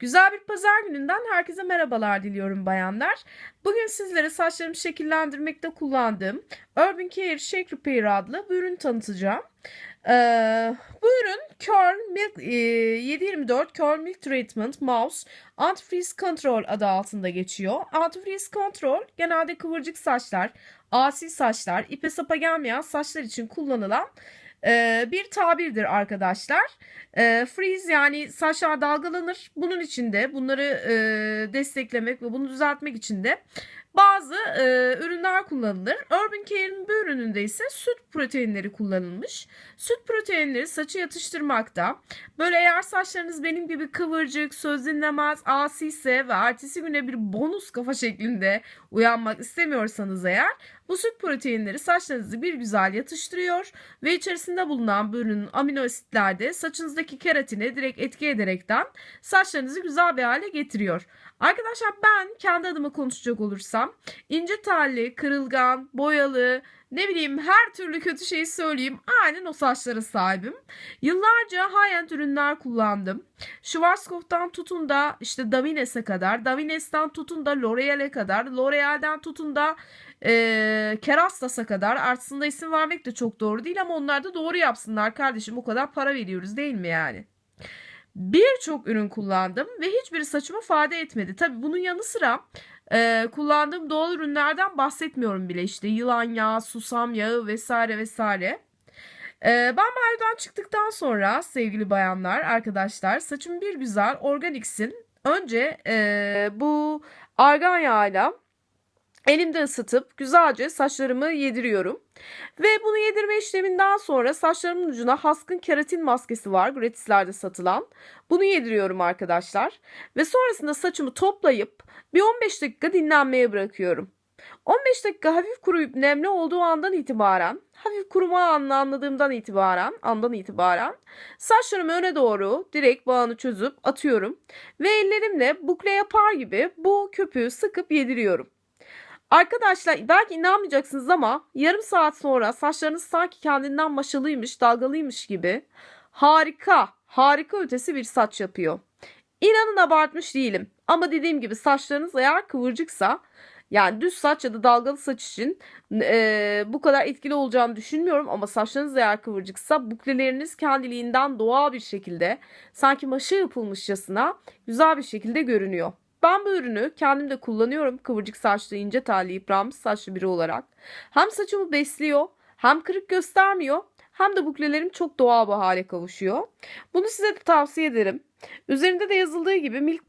Güzel bir pazar gününden herkese merhabalar diliyorum bayanlar. Bugün sizlere saçlarımı şekillendirmekte kullandığım Urban Care Shake Repair adlı bir ürün tanıtacağım. Ee, bu ürün Curl Milk, e, 724 Curl Milk Treatment Mouse Antifreeze Control adı altında geçiyor. Antifreeze Control genelde kıvırcık saçlar, asi saçlar, ipe sapa gelmeyen saçlar için kullanılan e, bir tabirdir arkadaşlar. E, freeze yani saçlar dalgalanır. Bunun için de bunları e, desteklemek ve bunu düzeltmek için de bazı e, ürünler kullanılır. Urban Care'in bu ürününde ise süt proteinleri kullanılmış. Süt proteinleri saçı yatıştırmakta. Böyle eğer saçlarınız benim gibi kıvırcık, söz dinlemez, asi ise ve ertesi güne bir bonus kafa şeklinde uyanmak istemiyorsanız eğer bu süt proteinleri saçlarınızı bir güzel yatıştırıyor ve içerisinde bulunan bu ürünün amino asitler de saçınızdaki keratine direkt etki ederekten saçlarınızı güzel bir hale getiriyor. Arkadaşlar ben kendi adıma konuşacak olursam ince telli, kırılgan, boyalı, ne bileyim her türlü kötü şeyi söyleyeyim. Aynen o saçlara sahibim. Yıllarca high-end ürünler kullandım. Schwarzkopf'tan tutun da işte Davines'e kadar, Davines'ten tutun da L'Oreal'e kadar, L'Oreal'den tutun da e, Kerastas'a kadar. Aslında isim vermek de çok doğru değil ama onlar da doğru yapsınlar kardeşim. O kadar para veriyoruz değil mi yani? Birçok ürün kullandım ve hiçbiri saçıma fayda etmedi. Tabi bunun yanı sıra e, kullandığım doğal ürünlerden bahsetmiyorum bile işte yılan yağı, susam yağı vesaire vesaire. E, ben banyodan çıktıktan sonra sevgili bayanlar, arkadaşlar saçımı bir güzel Organix'in önce e, bu argan yağıyla elimde ısıtıp güzelce saçlarımı yediriyorum. Ve bunu yedirme işleminden sonra saçlarımın ucuna Hask'ın keratin maskesi var gratislerde satılan. Bunu yediriyorum arkadaşlar. Ve sonrasında saçımı toplayıp bir 15 dakika dinlenmeye bırakıyorum. 15 dakika hafif kuruyup nemli olduğu andan itibaren, hafif kuruma anını anladığımdan itibaren, andan itibaren saçlarımı öne doğru direkt bağını çözüp atıyorum ve ellerimle bukle yapar gibi bu köpüğü sıkıp yediriyorum. Arkadaşlar belki inanmayacaksınız ama yarım saat sonra saçlarınız sanki kendinden maşalıymış, dalgalıymış gibi harika, harika ötesi bir saç yapıyor. İnanın abartmış değilim ama dediğim gibi saçlarınız eğer kıvırcıksa yani düz saç ya da dalgalı saç için e, bu kadar etkili olacağını düşünmüyorum ama saçlarınız eğer kıvırcıksa bukleleriniz kendiliğinden doğal bir şekilde sanki maşa yapılmışçasına güzel bir şekilde görünüyor. Ben bu ürünü kendim de kullanıyorum kıvırcık saçlı ince telli yıpranmış saçlı biri olarak. Hem saçımı besliyor hem kırık göstermiyor hem de buklelerim çok doğal bir hale kavuşuyor. Bunu size de tavsiye ederim. Üzerinde de yazıldığı gibi Milk